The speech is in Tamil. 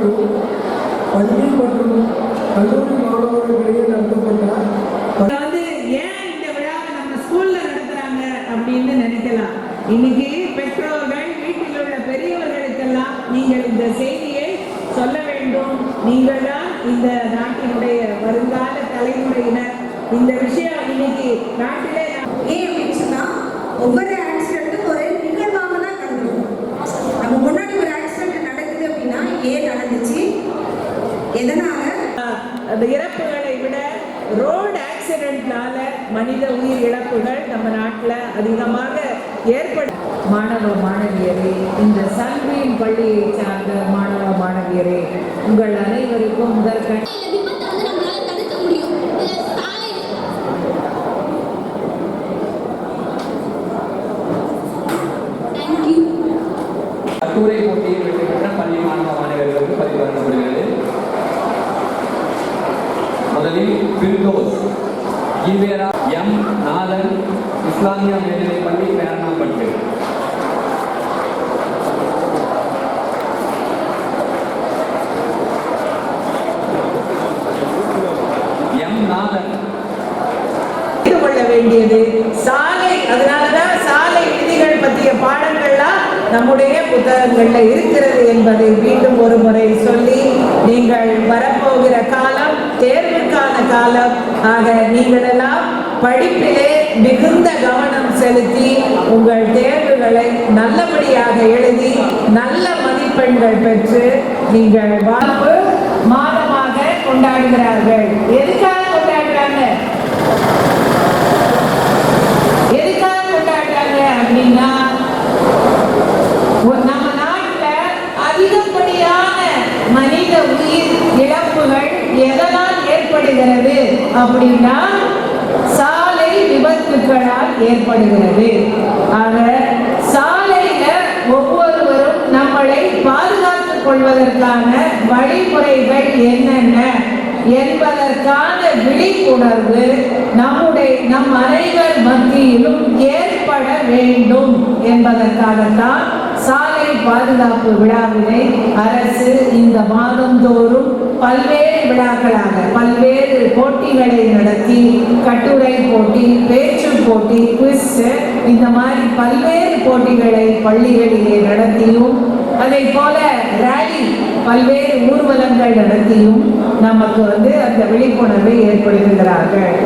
மற்றும் பள்ளி மற்றும் கல்லூரி மாணவர்களிடையே நடத்தப்பட்ட இன்னைக்கு பெற்றோர்கள் வீட்டில் உள்ள பெரியவர்களுக்கெல்லாம் நீங்கள் இந்த செய்தியை சொல்ல வேண்டும். நீங்கள் தான் இந்த நாட்டினுடைய வருங்கால தலைமுறையினர். இந்த விஷயம் இன்னைக்கு நாட்டிலே ஏன் அப்படின்னு சொன்னா ஒவ்வொரு எதனால அந்த இறப்புகளை விட ரோடு ஆக்சிடென்ட்னால மனித உயிர் இழப்புகள் நம்ம நாட்டில் அதிகமாக ஏற்படும். மாணவ மாணவியரே இந்த சன்வீன் பள்ளியை சார்ந்த மாணவ மாணவியரே உங்கள் அனைவருக்கும் முதற்கண் இந்த விபத்தை வந்து நம்மளால தடுக்க முடியும் இதுல சாலை தேங்க்யூ கட்டுரை போட்டியில் வெற்றி பெற்ற பள்ளி மாணவ மாணவர்களுக்கு பதிவு வழங்கப்படுகிறது முதலில் பிர்தோஸ் ஈவேரா எம். நாதன் இஸ்லாமிய மேல்நிலைப் பள்ளி பேரணாம்பட்டு எம். நாதன். தெரிந்து கொள்ள வேண்டியது சாலை. அதனாலதான் சாலை விதிகள் பற்றிய பாடங்கள்லாம் நம்முடைய புத்தகங்கள்ல இருக்கிறது என்பதை மீண்டும் ஒரு முறை சொல்லி நீங்கள் வரப்போகிற கால தேர்வுக்கான காலம். ஆக நீங்களெல்லாம் படிப்பிலே மிகுந்த கவனம் செலுத்தி உங்கள் தேர்வுகளை நல்லபடியாக எழுதி நல்ல மதிப்பெண்கள் பெற்று நீங்கள் வாழ்வு மாதமாக கொண்டாடுகிறார்கள். எதுக்காக கொண்டாடுறாங்க? எதுக்காக கொண்டாடுறாங்க அப்படின்னா ஒ- நம்ம நாட்டுல அதிகப்படியான மனித உயிர் இழப்புகள் எதனால் ஏற்படுகிறது அப்படின்னா சாலை விபத்துக்களால் ஏற்படுகிறது. ஆக சாலையில ஒவ்வொருவரும் நம்மளை பாதுகாத்துக் கொள்வதற்கான வழிமுறைகள் என்னென்ன என்பதற்கான விழிப்புணர்வு நம்முடைய நம் அனைவர் மத்தியிலும் ஏற்பட வேண்டும் என்பதற்காகத்தான் சாலை பாதுகாப்பு விழாவினை அரசு இந்த மாதந்தோறும் பல்வேறு விழாக்களாக பல்வேறு போட்டிகளை நடத்தி கட்டுரை போட்டி பேச்சு போட்டி குவிஸ் இந்த மாதிரி பல்வேறு போட்டிகளை பள்ளிகளிலே நடத்தியும் அதை போல ரேலி பல்வேறு ஊர்வலங்கள் நடத்தியும் நமக்கு வந்து அந்த விழிப்புணர்வை ஏற்படுத்துகிறார்கள்.